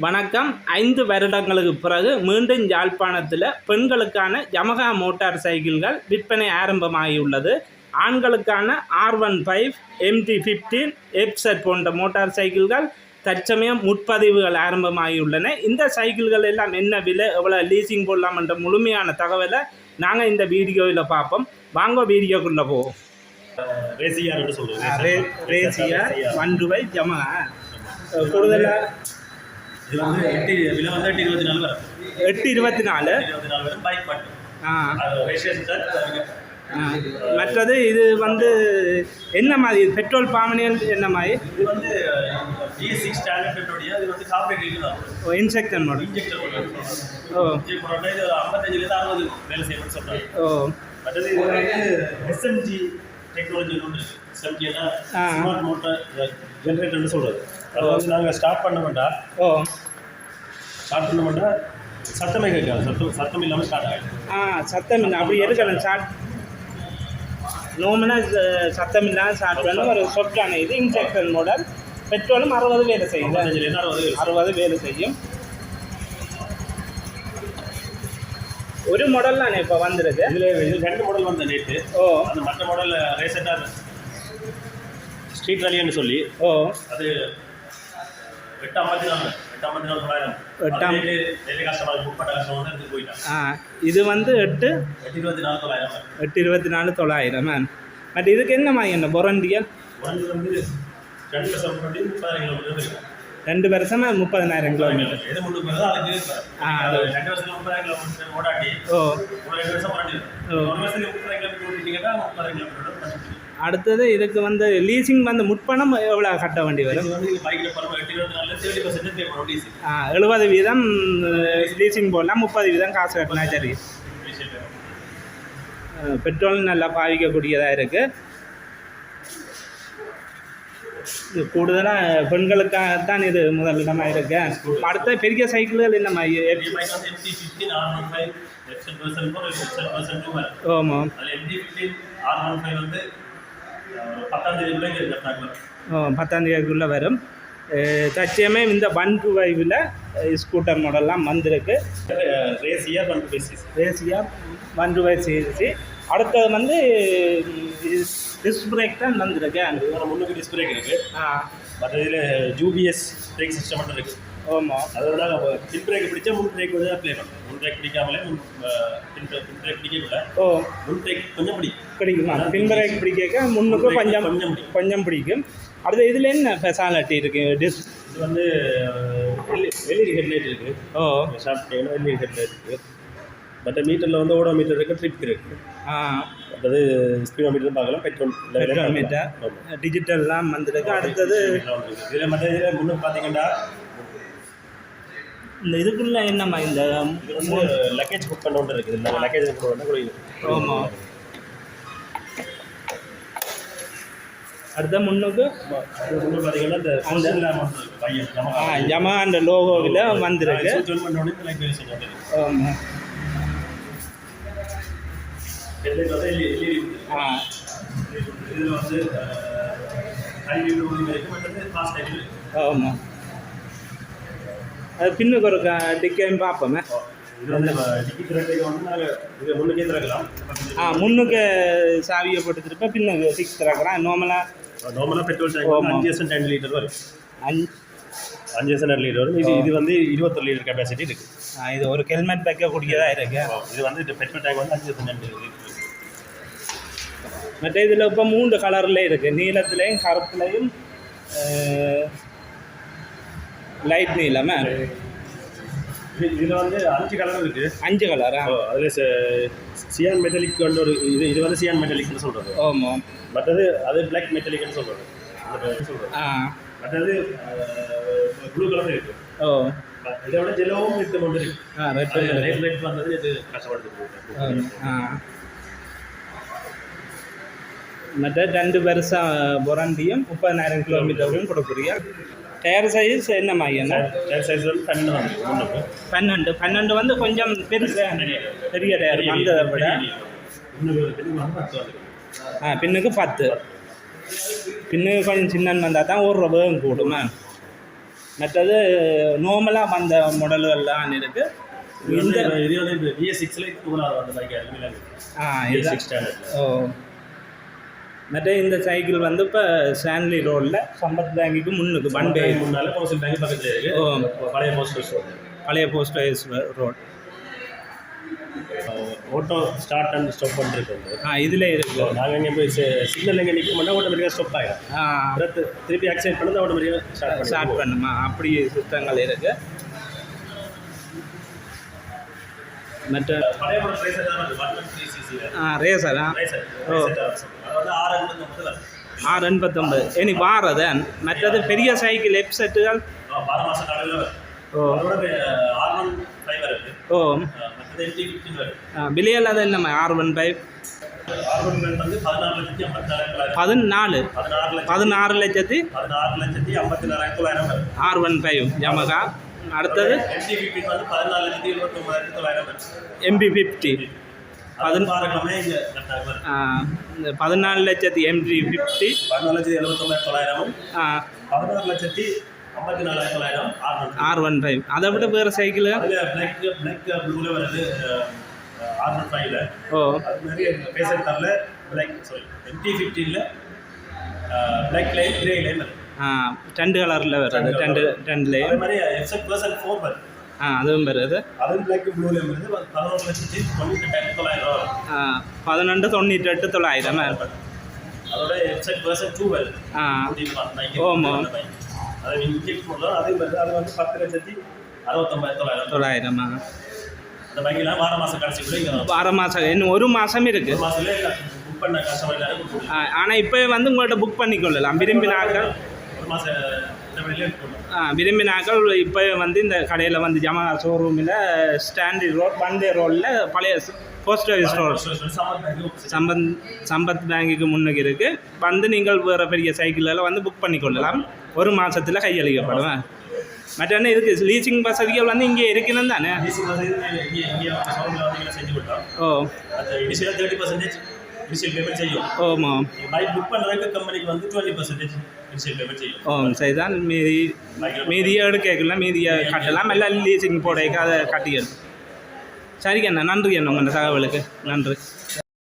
வணக்கம். ஐந்து வருடங்களுக்கு பிறகு மீண்டும் யாழ்ப்பாணத்தில் பெண்களுக்கான யமகா மோட்டார் சைக்கிள்கள் விற்பனை ஆரம்பமாகியுள்ளது. ஆண்களுக்கான R one five MT fifteen எப்செட் போன்ற மோட்டார் சைக்கிள்கள் தற்சமயம் முற்பதிவுகள் ஆரம்பமாகியுள்ளன. இந்த சைக்கிள்கள் எல்லாம் என்ன விலை எவ்வளோ லீசிங் போடலாம் என்ற முழுமையான தகவலை நாங்கள் இந்த வீடியோவில் பார்ப்போம். வாங்க வீடியோக்குள்ளே போவோம். ரேசியார்னு சொல்லுவோம் ரேசியா ஒன் ரூபாய் ஜமா கூடுதலாக இது வந்து எட்டு விலை வந்து எட்டு இருபத்தி நாலு வரும். எட்டு இருபத்தி நாலு. இருபத்தி நாலு வரும். பைக் மட்டும். ஆ. மற்றது இது வந்து என்ன மாதிரி? பெட்ரோல் பாமனியல் என்ன மாதிரி? இது வந்து ஜி சிக்ஸ் ஸ்டாண்டர்டுடைய இது வந்து மாடல் இன்ஜெக்டர் ஓ பண்ணோம்னா இது ஒரு ஐம்பத்தஞ்சிலேருந்து அறுபது வேலை செய்யணும்னு சொல்கிறாங்க ஓ. மற்றது இது வந்து எஸ்எம்ஜி டெக்னாலஜி ஆ. ஸ்மார்ட் மோட்டார் ஜென்ரேட்டர்னு சொல்கிறது அது வந்து நாங்கள் ஸ்டார்ட் பண்ண வேண்டாம். ஓ. ஸ்டார்ட் பண்ண வேண்டாம். சத்தமே கேட்காது. சத்தம் சத்தம் இல்லாமல் ஸ்டார்ட் ஆகிடும் ஆ சத்தம் இல்லை. அப்படி எடுக்கலாம் ஷார்ட் நோமனாக சத்தம் இல்லாமல் ஷார்ட் பண்ண ஒரு சொற்கான இது இன்செக்ஷன் மாடல் பெட்ரோலும் அறுபது வேலை வேலை அறுபது வேலை செய்யும். ஒரு மாடல் தானே இப்போ வந்திருக்கு? இதில் இது ரெண்டு மாடல் வந்த நேற்று ஓ. அந்த மற்ற மாடல் ரேசட்டாக ஸ்ட்ரீட் ரலின்னு சொல்லி ஓ. அது எட்டாம்- வந்து எடுத்து போயிட்டான் ஆ இது வந்து எட்டு? எட்டு இருபத்தி நாலு தொள்ளாயிரம். எட்டு இருபத்தி நாலு தொள்ளாயிரம் மேம் பட் இதுக்கு என்ன மாதிரி என்ன பொரண்டியல் வந்து ரெண்டு முப்பதாயிரம் கிலோமீட்டர் ரெண்டு வருஷமாக முப்பதினாயிரம் கிலோமீட்டர் ஆ, ஓ. வருஷம் அடுத்தது இதுக்கு வந்து லீசிங் வந்து முற்பணம் எவ்வளோ கட்ட வேண்டி வரும்? டீசல் எழுபது வீதம் லீசிங் போடலாம் முப்பது வீதம் காசு கட்டினா சரி. பெட்ரோல் நல்லா பாவிக்கக்கூடியதாக இருக்குது கூடுதலாக பெண்களுக்காக தான் இது முதலிடமாக இருக்கு. அடுத்த பெரிய சைக்கிள்கள் என்னம்மா ஆமாம் பத்தாந்தேதிக்குள்ளே வரும். தச்சமே இந்த ஒன் டூ ஃபைவில் ஸ்கூட்டர் மாடல்லாம் வந்திருக்கு. RayZR one two five CC RayZR one two five CC அடுத்தது வந்து டிஸ்க் பிரேக் தான் வந்திருக்கு இதோட முன்னுக்கு டிஸ்க் பிரேக் இருக்கு. ஆ. மற்ற இதில் ஜூபிஎஸ் பிரேக் சிஸ்டம் மட்டும் இருக்கு. ஆமாம் அதோட பின் பிரேக் பிடிச்சா முன் பிரேக் வந்து அப்ளை பண்ணணும் முன் பிரேக் பிடிக்காமலே முன் பின் பிரேக் பின் பிரேக் பிடிக்கல ஓ. முன் பிரேக் கொஞ்சம் பிடிக்கும். பிடிக்குமா. பின் பிரேக் பிடிக்க முன்னுக்கு கொஞ்சம் கொஞ்சம் பிடிக்கும். கொஞ்சம் பிடிக்கும். அடுத்து இதில் என்ன ஸ்பெஷாலிட்டி இருக்குது டிஸ்க் இது வந்து எல்இடி ஹெட்லைட் இருக்கு. ஓ. ஷார்ட் எல்இடி ஹெட்லைட் இருக்கு. மற்ற மீட்டரில் வந்து ஓடோ மீட்டர் இருக்கு ட்ரிப் இருக்கு. ஆ. மற்றது ஸ்பீடோமீட்டர் பார்க்கலாம். பெட்ரோல் பெட்ரோல் டிஜிட்டல்லாம் வந்திருக்கு அடுத்தது இதில் மற்ற இதில் முன்னுக்கு பார்த்தீங்கன்னா இந்த இதுக்குள்ள என்னம்மா இந்த லக்கேஜ் புக் பண்ண ஒன்று இருக்குது. இந்த லக்கேஜ் புக் பண்ண கூட ஆமா. அடுத்த முன்னுக்கு? பார்த்தீங்கன்னா இந்த ஆ ஜமா அந்த லோகோவில் வந்திருக்கு. சுவிட்ச் பண்ண ஆமாம். ஆ இதில் வந்து ஃபாஸ்ட் ஆமாம் அது பின்னுக்கு ஒரு டிக்கையும் பார்ப்போமே. இது ஆ முன்னுக்கு சாவியை போட்டு திருப்ப பின்னுக்கு சிக்ஸ் திறக்கிறான். நார்மலாக நார்மலாக பெட்ரோல் டேங்க் வந்து அஞ்சு எஸ்என் ரெண்டு லிட்டர் வரும் அஞ்சு அஞ்சு எஸ்என் ரெண்டு லிட்டர் வரும் இது இது வந்து இருபத்தொரு லிட்டர் கெப்பாசிட்டி இருக்கு. இது ஒரு ஹெல்மெட் வைக்கக்கூடியதாக இருக்கு இது வந்து இது பெட்ரோல் டேங்க் வந்து அஞ்சு எஸ்என் ரெண்டு லிட்டர் மற்ற இதில் இப்போ மூன்று கலரில் இருக்குது நீலத்துலேயும் கருப்புலையும் லைட் இது இதில் வந்து அஞ்சு கலர் இருக்கு. அஞ்சு கலரா அதில் சியான் மெட்டலிக் வந்து ஒரு இது இது வந்து சியான் மெட்டலிக்னு சொல்கிறது ஆமாம் மற்றது அது பிளாக் மெட்டலிக்னு சொல்கிறது சொல்கிறது ஆ. மற்றது ப்ளூ கலர் இருக்கு. ஓ. இதை விட ஜெலவும் இருக்கு. ஆ ரெட் லைட் லைட் வந்தது இது கஷ்டப்படுது ஆ. மற்ற ரெண்டு வருஷம் பொரண்டியும் முப்பதினாயிரம் கிலோமீட்டரும் கொடுக்குறீங்க டயர் சைஸ் என்ன மாதிரியான டயர் சைஸ் வந்து பன்னெண்டு பன்னெண்டு பன்னெண்டு வந்து கொஞ்சம் பெருசு பெரிய டயர் வந்ததை விட ஆ பின்னுக்கு பத்து பின்னுக்கு கொஞ்சம் சின்னன்னு வந்தால் தான் ஒரு ரூபாயும் கூடுமா மற்றது நார்மலாக வந்த மாடல்கள்லாம் இருக்குது இந்த ஆ ஓ மற்ற இந்த சைக்கிள் வந்து இப்போ ஸ்டான்லி ரோடில் சம்பத் பேங்குக்கு முன்னுக்கு வண்டே. முன்னால கௌசல் பேங்க் பக்கத்துல இருக்கு. ஓ. பழைய போஸ்ட் ஸ்டோர் பழைய post office road auto start and stop பண்ணிருக்கோம் ஆ இதில் இருக்கு. நாங்கள் இங்கே போய் சிக்னல் எங்கே நிற்க மாட்டோம் ஆட்டோமேட்டிக்காக ஸ்டாப் ஆகிடும் திருப்பி ஆக்சிடென்ட் பண்ணது ஆட்டோமேட்டிக்காக ஸ்டார்ட் ஸ்டார்ட் பண்ணுமா? அப்படி சிஸ்டங்கள் இருக்கு. மற்ற ஆ ரேசரா ஓ. ஆறு ஆறு எண்பத்தொம்பது இனி வாரதன் மற்றது பெரிய சைக்கிள் எப் செட்டுகள் ஆறு ஓ. ஓ. விலையில் அது என்னம்மா? ஆர் ஒன் ஃபைவ் பதினாலு. பதினாறு லட்சத்தி ஆர் ஒன் ஃபைவ் யமகா அடுத்தது ஃபிஃப்டின் வந்து பதினாலு லட்சத்தி எழுபத்தி ஒன்பதாயிரத்தி தொள்ளாயிரம் எம்பி ஃபிஃப்டி இந்த பதினாலு லட்சத்தி எம்டி ஃபிஃப்டி பதினாலு லட்சத்தி எழுபத்தொம்பதாயிரத்தி தொள்ளாயிரமும் பதினாறு லட்சத்தி ஐம்பத்தி நாலாயிரத்தி தொள்ளாயிரம் R one R one five அதை விட வேறு சைக்கிள் பிளாக் பிளாக் ப்ளூவில் வருது ஆர் ஒன் ஃபைவ்ல ஓ. அது மாதிரி பேசர் காரில் பிளாக் சாரி எம்டி ஃபிஃப்டீனில் பிளாக் லைன் கிரே லைன் வருது. ரெண்டு கலரில் வருது ஃபோர் வருது ஆ அதுவும் வருது. பதினெண்டு தொண்ணூற்றி எட்டு தொள்ளாயிரம் அறுபத்தொம்பதாயிரத்தி தொள்ளாயிரம். வார மாதம் இன்னும் ஒரு மாதம் கொடுத்துருவோம். ஆனால் இப்போ வந்து உங்கள்கிட்ட புக் பண்ணிக்கொள்ளலாம். விரும்பினாக்கள் விரும்பினாக்கள் இப்போ வந்து இந்த கடையில் வந்து ஜமா ஷோரூமில் ஸ்டாண்டி ரோட் பண்டே ரோடில் பழைய போஸ்ட் ஆஃபீஸ் சம்மர் பேங்க் சம்பத் சம்பத் பேங்குக்கு முன்னுக்கு இருக்குது வந்து நீங்கள் வேறு பெரிய சைக்கிளில் வந்து புக் பண்ணிக்கொள்ளலாம் ஒரு மாதத்தில் கையளிக்கப்படும் மற்ற என்ன இருக்குது லீசிங் வசதிகள் வந்து இங்கே இருக்கணும் தானே ஓ இனிஷியல் பேமெண்ட் செய்யும். ஓமோ பைக் புக் பண்ணுறதுக்கு கம்பெனிக்கு வந்து டுவெண்ட்டி பர்சன்டேஜ் இனிஷியல் பேமெண்ட் செய்யும். ஓ சரிதான். மீதி மீதியை எடுக்கலாம் மீதியை கட்டலாம். எல்லாம் லீசிங் போடைக்கு அதை கட்டிக்கணும். சரிங்க அண்ணா நன்றி அண்ணா. உங்கள் தகவலுக்கு நன்றி.